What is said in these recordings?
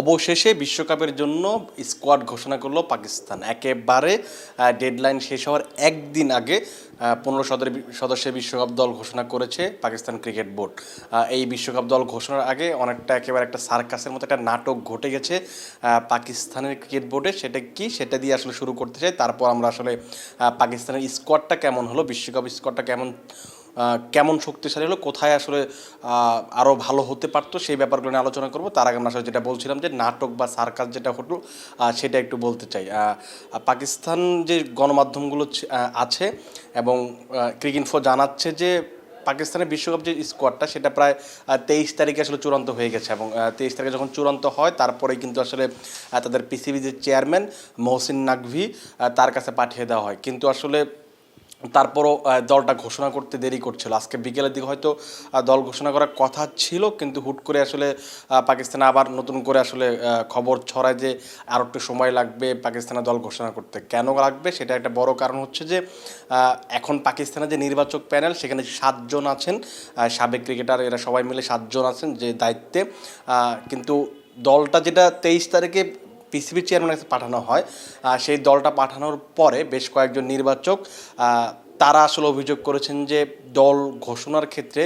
অবশেষে বিশ্বকাপের জন্য স্কোয়াড ঘোষণা করল পাকিস্তান। একেবারে ডেডলাইন শেষ হওয়ার একদিন আগে পনেরো সদর সদস্যের বিশ্বকাপ দল ঘোষণা করেছে পাকিস্তান ক্রিকেট বোর্ড। এই বিশ্বকাপ দল ঘোষণার আগে অনেকটা একেবারে একটা সার্কাসের মতো একটা নাটক ঘটে গেছে পাকিস্তানের ক্রিকেট বোর্ডে। সেটা কি? সেটা দিয়ে আসলে শুরু করতে চাই। তারপর আমরা আসলে পাকিস্তানের স্কোয়াডটা কেমন হলো, বিশ্বকাপ স্কোয়াডটা কেমন কেমন শক্তিশালী হলো, কোথায় আসলে আরও ভালো হতে পারতো সেই ব্যাপারগুলো নিয়ে আলোচনা করব। তার আগে আমরা আসলে যেটা বলছিলাম যে, নাটক বা সার্কাস যেটা হলো সেটা একটু বলতে চাই। পাকিস্তান যে গণমাধ্যমগুলো আছে এবং ক্রিক ইনফো জানাচ্ছে যে, পাকিস্তানের বিশ্বকাপ যে স্কোয়াডটা, সেটা প্রায় তেইশ তারিখে আসলে চূড়ান্ত হয়ে গেছে এবং তেইশ তারিখে যখন চূড়ান্ত হয় তারপরেই কিন্তু আসলে তাদের পিসিবি যে চেয়ারম্যান, মহসিন নাকভি তার কাছে পাঠিয়ে দেওয়া হয়। কিন্তু আসলে তারপরও দলটা ঘোষণা করতে দেরি করছিল। আজকে বিকেলের দিকে হয়তো দল ঘোষণা করার কথা ছিল, কিন্তু হুট করে আসলে পাকিস্তানে আবার নতুন করে আসলে খবর ছড়ায় যে আরও একটু সময় লাগবে পাকিস্তানের দল ঘোষণা করতে। কেন লাগবে সেটা একটা বড় কারণ হচ্ছে যে এখন পাকিস্তানের যে নির্বাচক প্যানেল, সেখানে সাতজন আছেন সাবেক ক্রিকেটার এরা সবাই মিলে সাতজন আছেন যে দায়িত্বে। কিন্তু দলটা যেটা তেইশ তারিখে পিসিবি চেয়ারম্যানের কাছে পাঠানো হয়। সেই দলটা পাঠানোর পরে বেশ কয়েকজন নির্বাচক তারা আসলে অভিযোগ করেছেন যে দল ঘোষণার ক্ষেত্রে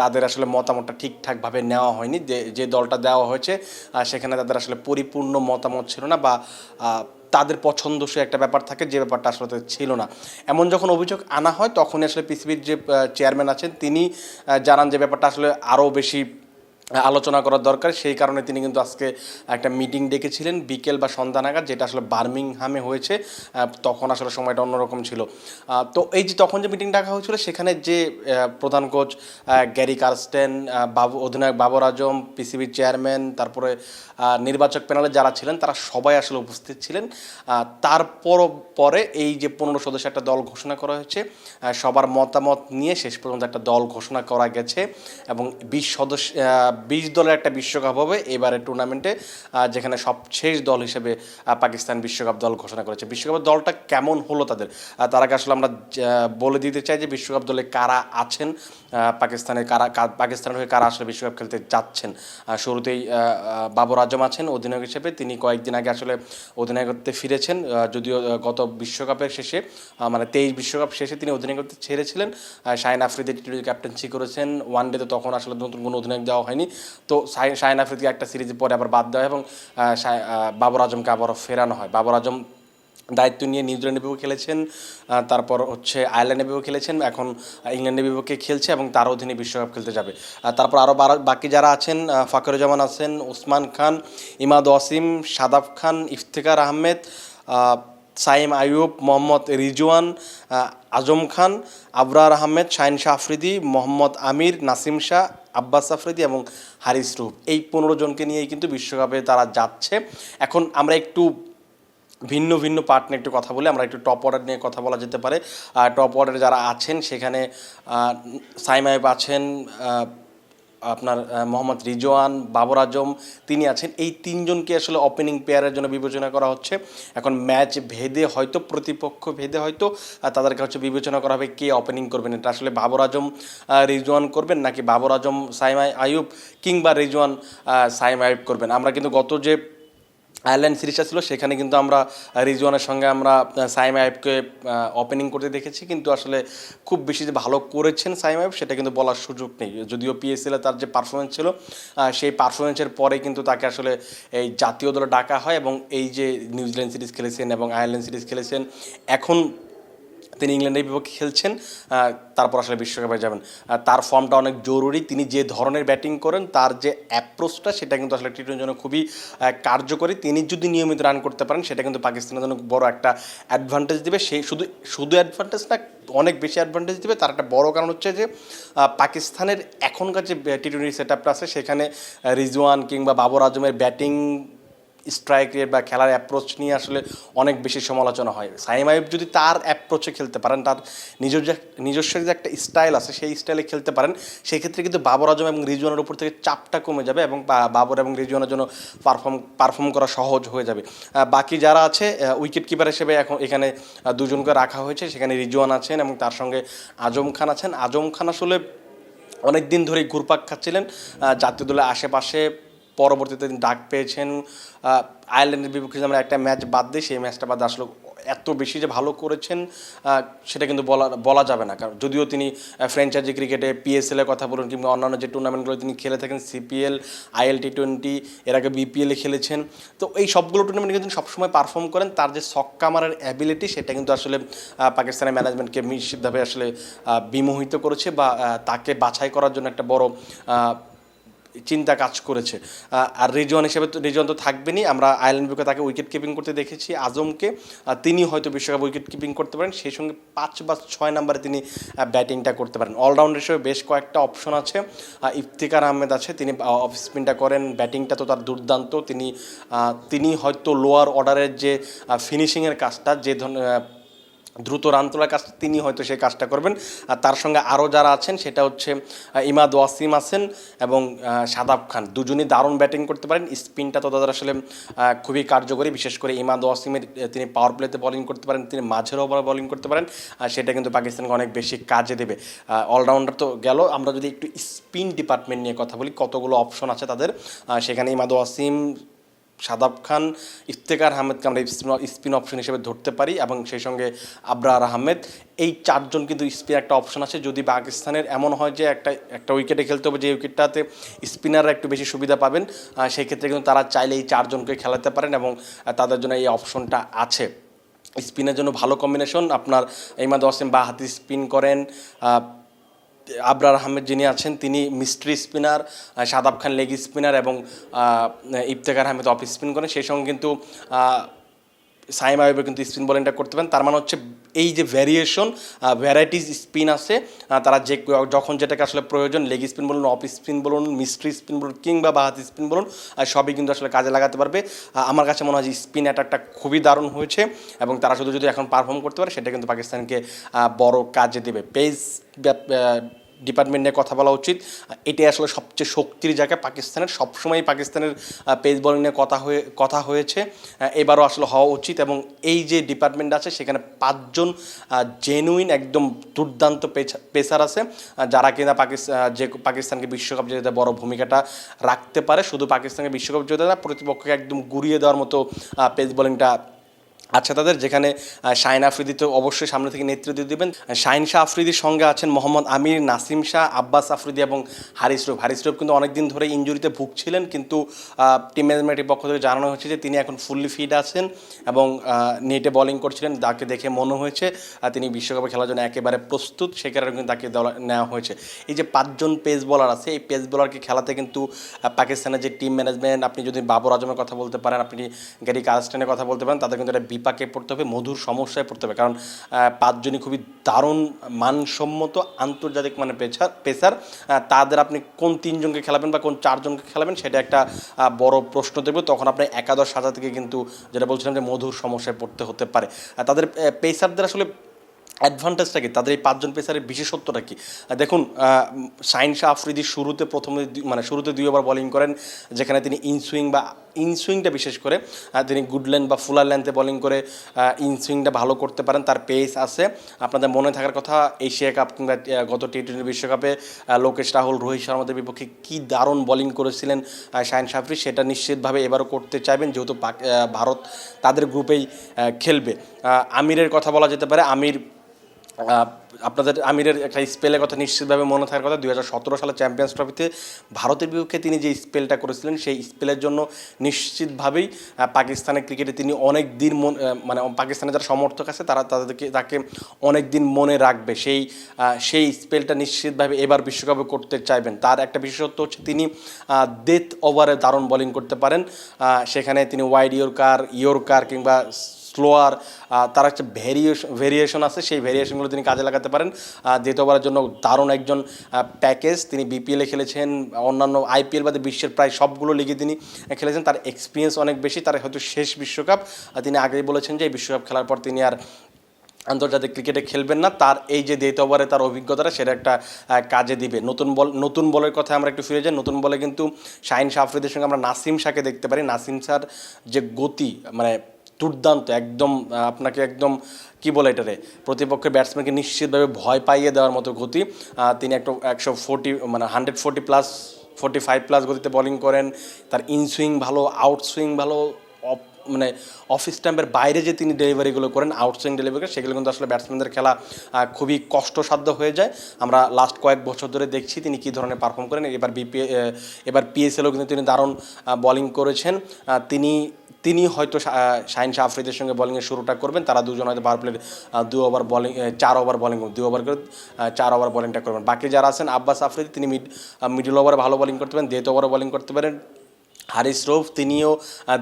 তাদের আসলে মতামতটা ঠিকঠাকভাবে নেওয়া হয়নি। যে যে দলটা দেওয়া হয়েছে সেখানে তাদের আসলে পরিপূর্ণ মতামত ছিল না বা তাদের পছন্দসই একটা ব্যাপার থাকে, যে ব্যাপারটা আসলে ছিল না। এমন যখন অভিযোগ আনা হয়, তখনই আসলে পিসিবির যে চেয়ারম্যান আছেন, তিনি জানান যে ব্যাপারটা আসলে আরও বেশি আলোচনা করার দরকার। সেই কারণে তিনি কিন্তু আজকে একটা মিটিং ডেকেছিলেন বিকেল বা সন্ধ্যা নাগাদ, যেটা আসলে বার্মিংহামে হয়েছে। তখন আসলে সময়টা অন্যরকম ছিল। তো এই যে তখন যে মিটিং ডাকা হয়েছিল, সেখানে যে প্রধান কোচ গ্যারি কার্স্টেন বাবু, অধিনায়ক বাবর আজম পিসিবির চেয়ারম্যান, তারপরে নির্বাচক প্যানেলে যারা ছিলেন, তারা সবাই আসলে উপস্থিত ছিলেন। তারপর পরে এই যে পনেরো সদস্য একটা দল ঘোষণা করা হয়েছে সবার মতামত নিয়ে শেষ পর্যন্ত একটা দল ঘোষণা করা গেছে এবং বিশ সদস্য বিশ দলের একটা বিশ্বকাপ হবে। এবারে টুর্নামেন্টে যেখানে সবশেষ দল হিসেবে পাকিস্তান বিশ্বকাপ দল ঘোষণা করেছে। বিশ্বকাপের দলটা কেমন হলো তাদের? তার আগে আসলে আমরা বলে দিতে চাই যে বিশ্বকাপ দলে কারা আছেন? আহ, পাকিস্তানের কারা পাকিস্তানের হয়ে কারা আসলে বিশ্বকাপ খেলতে যাচ্ছেন? শুরুতেই বাবর আজম আছেন অধিনায়ক হিসেবে। তিনি কয়েকদিন আগে আসলে অধিনায়কত্বে ফিরেছেন। যদিও গত বিশ্বকাপের শেষে মানে তেইশ বিশ্বকাপ শেষে তিনি অধিনায়কত্ব ছেড়েছিলেন। শাহিন আফ্রিদি টি ক্যাপ্টেন্সি করেছেন। ওয়ান ডেতে তখন আসলে নতুন কোনো অধিনায়ক দেওয়া হয়নি। তো শাহি- শাহিন আফ্রিদিকে একটা সিরিজ পরে আবার বাদ দেওয়া হয় এবং বাবর আজমকে আবারও ফেরানো হয়। বাবর আজম দায়িত্ব নিয়ে নিউজিল্যান্ডের বিপক্ষে খেলেছেন তারপর হচ্ছে আয়ারল্যান্ডের বিপক্ষে খেলেছেন এখন ইংল্যান্ডের বিপক্ষে খেলছে এবং তার অধীনে বিশ্বকাপ খেলতে যাবে। তারপর আরও বাকি যারা আছেন ফাকরুজ্জামান আছেন ওসমান খান ইমাদ ওয়াসিম সাদাব খান ইফতেখার আহমেদ আহ, সাইম আইয়ুব মোহাম্মদ রিজওয়ান আজম খান আবরার আহমেদ শাহিন শাহ আফ্রিদি মোহাম্মদ আমির নাসিম শাহ আব্বাস আফ্রিদি এবং হারিস রুফ এই পনেরো জনকে নিয়েই কিন্তু বিশ্বকাপে তারা যাচ্ছে। এখন আমরা একটু ভিন্ন ভিন্ন পার্ট নিয়ে একটু কথা বলি। আমরা একটু টপ অর্ডার নিয়ে কথা বলা যেতে পারে। টপ অর্ডারে যারা আছেন, সেখানে সাইমাইব আছেন আপনার মোহাম্মদ রিজওয়ান, বাবর আজম, তিনি আছেন। এই তিনজনকে আসলে ওপেনিং পেয়ারের জন্য বিবেচনা করা হচ্ছে। এখন ম্যাচ ভেদে হয়তো, প্রতিপক্ষ ভেদে হয়তো তাদেরকে হচ্ছে বিবেচনা করা হবে কে ওপেনিং করবেন। এটা আসলে বাবর আজম রিজওয়ান করবেন নাকি বাবর আজম সাইমাই আয়ুব কিংবা রিজওয়ান সাইম আইয়ুব করবেন। আমরা কিন্তু গত যে আয়ারল্যান্ড সিরিজটা ছিল, সেখানে কিন্তু আমরা রিজওয়ানের সঙ্গে আমরা সাইম আইবকে ওপেনিং করতে দেখেছি। কিন্তু আসলে খুব বেশি যে ভালো করেছেন সাইম আইব সেটা কিন্তু বলার সুযোগ নেই। যদিও পিএসএলে তার যে পারফরমেন্স ছিল সেই পারফরমেন্সের পরে কিন্তু তাকে আসলে এই জাতীয় দলে ডাকা হয় এবং এই যে নিউজিল্যান্ড সিরিজ খেলেছেন এবং আয়ারল্যান্ড সিরিজ খেলেছেন, এখন তিনি ইংল্যান্ডের বিপক্ষে খেলছেন তারপর আসলে বিশ্বকাপে যাবেন। তার ফর্মটা অনেক জরুরি। তিনি যে ধরনের ব্যাটিং করেন, তার যে অ্যাপ্রোচটা সেটা কিন্তু আসলে টি টোয়েন্টির জন্য খুবই কার্যকরী। তিনি যদি নিয়মিত রান করতে পারেন, সেটা কিন্তু পাকিস্তানের জন্য বড় একটা অ্যাডভান্টেজ দেবে। সেই শুধু শুধু অ্যাডভান্টেজ না, অনেক বেশি অ্যাডভান্টেজ দেবে। তার একটা বড় কারণ হচ্ছে যে পাকিস্তানের এখনকার যে টি টোয়েন্টি সেট আপটা আছে, সেখানে রিজওয়ান কিংবা বাবর আজমের ব্যাটিং স্ট্রাইক রেট বা খেলার অ্যাপ্রোচ নিয়ে আসলে অনেক বেশি সমালোচনা হয়। সাইম আইব যদি তার অ্যাপ্রোচে খেলতে পারেন, তার নিজস্ব নিজস্ব যে একটা স্টাইল আছে, সেই স্টাইলে খেলতে পারেন সেই ক্ষেত্রে কিন্তু বাবর আজম এবং রিজওয়ানের উপর থেকে চাপটা কমে যাবে এবং বাবর এবং রিজওয়ানের জন্য পারফর্ম পারফর্ম করা সহজ হয়ে যাবে। বাকি যারা আছে উইকেট কিপার হিসেবে এখন এখানে দুজনকে রাখা হয়েছে। সেখানে রিজওয়ান আছেন এবং তার সঙ্গে আজম খান আছেন। আজম খান আসলে অনেক দিন ধরেই ঘুরপাক খাচ্ছিলেন। জাতীয় দলের আশেপাশে পরবর্তীতে তিনি ডাক পেয়েছেন আয়ারল্যান্ডের বিপক্ষে আমরা একটা ম্যাচ বাদ দিই সেই ম্যাচটা বাদ আসলে এত বেশি যে ভালো করেছেন সেটা কিন্তু বলা বলা যাবে না। কারণ যদিও তিনি ফ্র্যাঞ্চাইজি ক্রিকেটে পিএসএল এর কথা বলুন কিংবা অন্যান্য যে টুর্নামেন্টগুলো তিনি খেলে থাকেন সিপিএল আইএল টি টোয়েন্টি এর আগে বিপিএলে খেলেছেন, তো এই সবগুলো টুর্নামেন্টে কিন্তু সবসময় পারফর্ম করেন। তার যে ছক্কা মারার অ্যাবিলিটি সেটা কিন্তু আসলে পাকিস্তানের ম্যানেজমেন্টকে নিশ্চিতভাবে আসলে বিমোহিত করেছে বা তাকে বাছাই করার জন্য একটা বড় চিন্তা কাজ করেছে। আর রিজন হিসেবে তো রিজন তো থাকবেনই। আমরা আয়ারল্যান্ড বিপক্ষে তাকে উইকেট কিপিং করতে দেখেছি। আজমকে তিনি হয়তো বিশ্বকাপ উইকেট কিপিং করতে পারেন। সেই সঙ্গে পাঁচ বা ছয় নম্বরে তিনি ব্যাটিংটা করতে পারেন। অলরাউন্ডার হিসেবে বেশ কয়েকটা অপশন আছে। ইফতিকার আহমেদ আছে। তিনি অফ স্পিনটা করেন। ব্যাটিংটা তো তার দুর্দান্ত। তিনি তিনি হয়তো লোয়ার অর্ডারের যে ফিনিশিংয়ের কাজটা, যে ধরনের দ্রুত রান তোলার কাজটা তিনি হয়তো সেই কাজটা করবেন। আর তার সঙ্গে আরও যারা আছেন, সেটা হচ্ছে ইমাদ ওয়াসিম আছেন এবং শাদাব খান। দুজনই দারুণ ব্যাটিং করতে পারেন। স্পিনটা তো তাদের আসলে খুবই কার্যকরী। বিশেষ করে ইমাদ ওয়াসিমের তিনি পাওয়ার প্লেতে বোলিং করতে পারেন, তিনি মাঝের ওভারে বোলিং করতে পারেন। আর সেটা কিন্তু পাকিস্তানকে অনেক বেশি কাজে দেবে। অলরাউন্ডার তো গেল। আমরা যদি একটু স্পিন ডিপার্টমেন্ট নিয়ে কথা বলি, কতগুলো অপশন আছে তাদের? সেখানে ইমাদ ওয়াসিম শাদাব খান ইফতেকার আহমেদকে আমরা স্পিন অপশন হিসেবে ধরতে পারি এবং সেই সঙ্গে আবরার আহমেদ। এই চারজন কিন্তু স্পিন একটা অপশন আছে। যদি পাকিস্তানের এমন হয় যে একটা একটা উইকেটে খেলতে হবে যে উইকেটটাতে স্পিনাররা একটু বেশি সুবিধা পাবেন আহ, সেই ক্ষেত্রে কিন্তু তারা চাইলে এই চারজনকে খেলাতে পারেন এবং তাদের জন্য এই অপশনটা আছে। স্পিনের জন্য ভালো কম্বিনেশন আপনার ইমাদ ওয়াসিম বা হাতি স্পিন করেন আবরার আহমেদ যিনি আছেন, তিনি mystery spinner Shadab Khan leg spinner এবং ইফতেকার আহমেদ অফ স্পিন করেন। সেই সঙ্গে কিন্তু সাইম আইবে কিন্তু স্পিন বোলিংটা করতে পারেন। তার মানে হচ্ছে এই যে ভ্যারিয়েশন ভ্যারাইটিস স্পিন আছে তারা যে যখন যেটাকে আসলে প্রয়োজন লেগ স্পিন বলুন অফ স্পিন বলুন মিস্ট্রি স্পিন বলুন, কিংবা বাহাতি স্পিন বলুন সবই কিন্তু আসলে কাজে লাগাতে পারবে। আমার কাছে মনে হয় যে স্পিন অ্যাটাকটা খুবই দারুণ হয়েছে এবং তারা শুধু যদি এখন পারফর্ম করতে পারে, সেটা কিন্তু পাকিস্তানকে বড় কাজে দেবে। পেস ডিপার্টমেন্ট নিয়ে কথা বলা উচিত। এটাই আসলে সবচেয়ে শক্তির জায়গা পাকিস্তানের। সবসময় পাকিস্তানের পেস বলিং নিয়ে কথা হয়ে, কথা হয়েছে। এবারও আসলে হওয়া উচিত এবং এই যে ডিপার্টমেন্ট আছে, সেখানে পাঁচজন জেনুইন একদম দুর্দান্ত পেসার আছে যারা কিনা পাকিস্তান যে পাকিস্তানকে বিশ্বকাপ জেতাতে বড় ভূমিকাটা রাখতে পারে। শুধু পাকিস্তানকে বিশ্বকাপ জেতে না, প্রতিপক্ষকে একদম গুড়িয়ে দেওয়ার মতো পেস বোলিংটা আচ্ছা তাদের যেখানে শাহিন আফ্রিদি তো অবশ্যই সামনে থেকে নেতৃত্ব দেবেন। শাহিন শাহ আফ্রিদির সঙ্গে আছেন মোহাম্মদ আমির, নাসিম শাহ, আব্বাস আফ্রিদি এবং হারিস রুফ হারিস রুফ কিন্তু অনেকদিন ধরে ইঞ্জুরিতে ভুগছিলেন, কিন্তু টিম ম্যানেজমেন্টের পক্ষ থেকে জানানো হয়েছে যে তিনি এখন ফুললি ফিট আছেন এবং নেটে বোলিং করছিলেন। তাকে দেখে মনে হয়েছে তিনি বিশ্বকাপে খেলার জন্য একেবারে প্রস্তুত। সে কারণে কিন্তু তাকে নেওয়া হয়েছে। এই যে পাঁচজন পেস বোলার আছে, এই পেস বোলারকে খেলাতে কিন্তু পাকিস্তানের যে টিম ম্যানেজমেন্ট আপনি যদি বাবর আজমের কথা বলতে পারেন, আপনি গ্যারি কাস্টানের কথা বলতে পারেন, তাদের কিন্তু একটা বিপাকে পড়তে হবে, মধুর সমস্যায় পড়তে হবে। কারণ পাঁচজনই খুবই দারুণ মানসম্মত আন্তর্জাতিক মানে পেছার, পেসার। তাদের আপনি কোন তিনজনকে খেলাবেন বা কোন চারজনকে খেলাবেন সেটা একটা বড় প্রশ্ন দেবে তখন আপনি একাদশ সাজা থেকে কিন্তু যেটা বলছিলাম যে মধুর সমস্যায় পড়তে হতে পারে। তাদের পেসারদের আসলে অ্যাডভান্টেজটা কি? তাদের এই পাঁচজন পেসারের বিশেষত্বটা কি? দেখুন সাইন শাহ আফ্রিদি শুরুতে প্রথমে মানে শুরুতে দুই ওভার বোলিং করেন, যেখানে তিনি ইনসুইং বা ইনসুইংটা বিশেষ করে তিনি গুড লেন্থ বা ফুলার লেন্থে বোলিং করে ইনসুইংটা ভালো করতে পারেন, তার পেস আছে। আপনাদের মনে থাকার কথা, এশিয়া কাপ কিংবা গত টি টোয়েন্টি বিশ্বকাপে লোকেশ, রাহুল, রোহিত শর্মাদের বিপক্ষে কী দারুণ বোলিং করেছিলেন শাহিন শাফরি সেটা নিশ্চিতভাবে এবারও করতে চাইবেন, যেহেতু ভারত তাদের গ্রুপেই খেলবে। আমিরের কথা বলা যেতে পারে, আমির আপনাদের আমিরের একটা স্পেলের কথা নিশ্চিতভাবে মনে থাকার কথা, দুই হাজার সতেরো সালে চ্যাম্পিয়ন্স ট্রফিতে ভারতের বিপক্ষে তিনি যে স্পেলটা করেছিলেন, সেই স্পেলের জন্য নিশ্চিতভাবেই পাকিস্তানের ক্রিকেটে তিনি অনেক দিন মন মানে পাকিস্তানের যারা সমর্থক আছে, তারা তাদেরকে, তাকে অনেক দিন মনে রাখবে। সেই সেই স্পেলটা নিশ্চিতভাবে এবার বিশ্বকাপে করতে চাইবেন। তার একটা বিশেষত্ব হচ্ছে তিনি ডেথ ওভারে দারুণ বোলিং করতে পারেন। সেখানে তিনি ওয়াইড ইয়র্কার ইয়র্কার কিংবা স্লোয়ার তার একটা ভেরিয়েশন ভেরিয়েশন আছে, সেই ভেরিয়েশনগুলো তিনি কাজে লাগাতে পারেন। দ্বিতীয় ওভারের জন্য দারুণ একজন প্যাকেজ তিনি বিপিএলে খেলেছেন, অন্যান্য আইপিএল বাদে বিশ্বের প্রায় সবগুলো লিগে তিনি খেলেছেন। তার এক্সপিরিয়েন্স অনেক বেশি, তার হয়তো শেষ বিশ্বকাপ। তিনি আগেই বলেছেন যে, এই বিশ্বকাপ খেলার পর তিনি আর আন্তর্জাতিক ক্রিকেটে খেলবেন না। তার এই যে দ্বিতীয় ওভারে তার অভিজ্ঞতাটা, সেটা একটা কাজে দিবে। নতুন বল, নতুন বলের কথা আমরা একটু ফিরে যাই। নতুন বলে কিন্তু শাহিন শাহ আফ্রিদির সঙ্গে আমরা নাসিম শাহকে দেখতে পারি। নাসিম শাহর যে গতি মানে দুর্দান্ত, একদম আপনাকে একদম, কি বলে এটারে, প্রতিপক্ষের ব্যাটসম্যানকে নিশ্চিতভাবে ভয় পাইয়ে দেওয়ার মতো গতি। তিনি একটা, একশো ফোর্টি মানে hundred forty plus forty five plus গতিতে বোলিং করেন। তার ইনসুইং ভালো আউটসুইং ভালো মানে অফিস স্ট্যাম্পের বাইরে যে তিনি ডেলিভারিগুলো করেন আউটসুইং ডেলিভারি সেগুলো কিন্তু আসলে ব্যাটসম্যানদের খেলা খুবই কষ্টসাধ্য হয়ে যায়। আমরা লাস্ট কয়েক বছর ধরে দেখছি তিনি কী ধরনের পারফর্ম করেন। এবার বিপি এবার পিএসএলও কিন্তু তিনি দারুণ বোলিং করেছেন। তিনি তিনি হয়তো শাহিন শাহ আফ্রিদের সঙ্গে বোলিংয়ের শুরুটা করবেন, তারা দুজন হয়তো পাওয়ার প্লের দু ওভার বলিং চার ওভার বলিং দু ওভার করে চার ওভার বলিংটা করবেন। বাকি যারা আছেন, আব্বাস আফ্রিদি, তিনি মিড মিডল ওভারে ভালো বলিং করতে পারেন ডেথ ওভারে বলিং করতে পারেন। হারিস রৌফ, তিনিও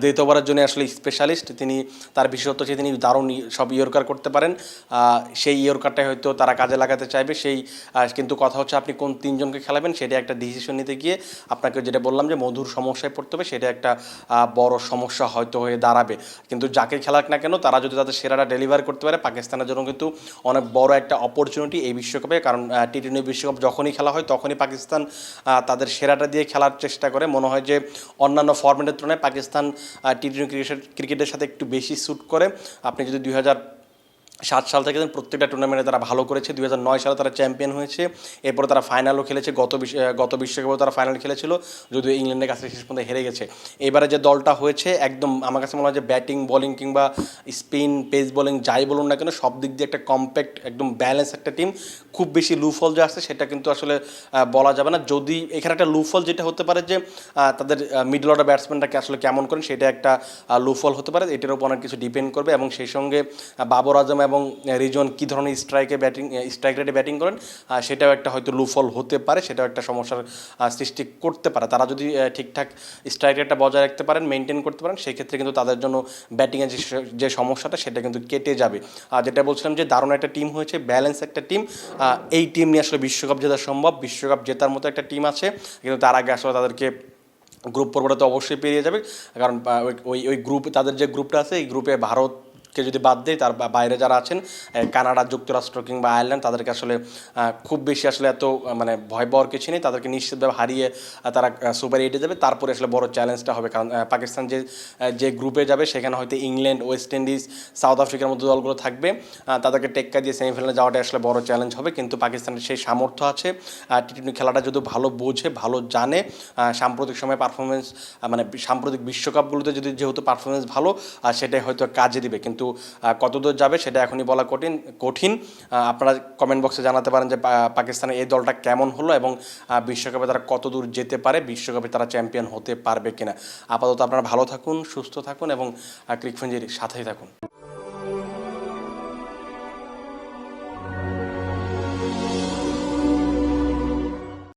দ্বৈত ওভারের জন্য আসলে স্পেশালিস্ট তিনি তার বিশেষত্ব হচ্ছে তিনি দারুণ সব ইয়র্কার করতে পারেন। সেই ইয়র্কারটাই হয়তো তারা কাজে লাগাতে চাইবে। সেই কিন্তু কথা হচ্ছে আপনি কোন তিনজনকে খেলাবেন সেটা একটা ডিসিশন নিতে গিয়ে আপনাকে যেটা বললাম যে মধুর সমস্যায় পড়তে হবে, সেটা একটা বড় সমস্যা হয়তো হয়ে দাঁড়াবে। কিন্তু যাকে খেলাক না কেন, তারা যদি তাদের সেরাটা ডেলিভার করতে পারে, পাকিস্তানের জন্য কিন্তু অনেক বড় একটা অপরচুনিটি এই বিশ্বকাপে। কারণ টি টোয়েন্টি বিশ্বকাপ যখনই খেলা হয়, তখনই পাকিস্তান তাদের সেরাটা দিয়ে খেলার চেষ্টা করে। মনে হয় যে অন্যান্য ফর্মেটের তুলনায় পাকিস্তান টি টোয়েন্টি ক্রিকেট ক্রিকেটের সাথে একটু বেশি স্যুট করে। আপনি যদি দুই হাজার সাত সাল থেকে প্রত্যেকটা টুর্নামেন্টে তারা ভালো করেছে। দুই সালে তারা চ্যাম্পিয়ন হয়েছে। এরপরে তারা ফাইনালও খেলেছে। গত গত বিশ্বকাপেও তারা ফাইনাল খেলেছিল। যদিও ইংল্যান্ডের কাছে শেষ পর্যন্ত হেরে গেছে। এবারে যে দলটা হয়েছে, একদম আমার কাছে মনে হয় যে ব্যাটিং বোলিং কিংবা স্পিন পেস বোলিং যাই বলুন না কেন, সব দিক দিয়ে একটা কম্প্যাক্ট একদম ব্যালেন্স একটা টিম খুব বেশি লুফল যে আসছে, সেটা কিন্তু আসলে বলা যাবে না। যদি এখানে একটা লুফল যেটা হতে পারে যে তাদের মিডল অর্ডার ব্যাটসম্যানটাকে আসলে কেমন করেন, সেটা একটা লুফল হতে পারে। এটার উপর অনেক কিছু ডিপেন্ড করবে এবং সেই সঙ্গে বাবর আজম এবং রিজন কী ধরনের স্ট্রাইকে ব্যাটিং স্ট্রাইক রেটে ব্যাটিং করেন সেটাও একটা হয়তো লুফল হতে পারে, সেটাও একটা সমস্যার সৃষ্টি করতে পারে। তারা যদি ঠিকঠাক স্ট্রাইক রেটটা বজায় রাখতে পারেন মেনটেন করতে পারেন, সেক্ষেত্রে কিন্তু তাদের জন্য ব্যাটিংয়ের যে যে সমস্যাটা, সেটা কিন্তু কেটে যাবে। আর যেটা বলছিলাম যে দারুণ একটা টিম হয়েছে ব্যালেন্স একটা টিম এই টিম নিয়ে আসলে বিশ্বকাপ জেতা সম্ভব। বিশ্বকাপ জেতার মতো একটা টিম আছে, কিন্তু তার আগে আসলে তাদেরকে গ্রুপ পর্বটা তো অবশ্যই পেরিয়ে যাবে। কারণ ওই- ওই গ্রুপ তাদের যে গ্রুপটা আছে, এই গ্রুপে ভারতকে যদি বাদ দেয়, তার বাইরে যারা আছেন কানাডা, যুক্তরাষ্ট্র কিংবা আয়ারল্যান্ড, তাদেরকে আসলে খুব বেশি আসলে এত মানে ভয় পাওয়ার কিছু নেই। তাদেরকে নিশ্চিতভাবে হারিয়ে তারা সুপার এইটে যাবে। তারপরে আসলে বড় চ্যালেঞ্জটা হবে। কারণ পাকিস্তান যে যে গ্রুপে যাবে, সেখানে হয়তো ইংল্যান্ড, ওয়েস্ট ইন্ডিজ, সাউথ আফ্রিকার মতো দলগুলো থাকবে। তাদেরকে টেক্কা দিয়ে সেমিফাইনালে যাওয়াটা আসলে বড় চ্যালেঞ্জ হবে। কিন্তু পাকিস্তানের সেই সামর্থ্য আছে। টি টোয়েন্টি খেলাটা যদি ভালো বোঝে, ভালো জানে সাম্প্রতিক সময়ে পারফরমেন্স মানে সাম্প্রতিক বিশ্বকাপগুলোতে যদি যেহেতু পারফরমেন্স ভালো সেটাই হয়তো কাজে দিবে। কিন্তু আহ, কতদূর যাবে সেটা এখনই বলা কঠিন কঠিন। আপনারা কমেন্ট বক্সে জানাতে পারেন যে পাকিস্তানের এই দলটা কেমন হলো এবং বিশ্বকাপে তারা কত দূর যেতে পারে বিশ্বকাপে তারা চ্যাম্পিয়ন হতে পারবে কিনা। আপাতত আপনারা ভালো থাকুন সুস্থ থাকুন এবং ক্রিকফেঞ্জির সাথেই থাকুন।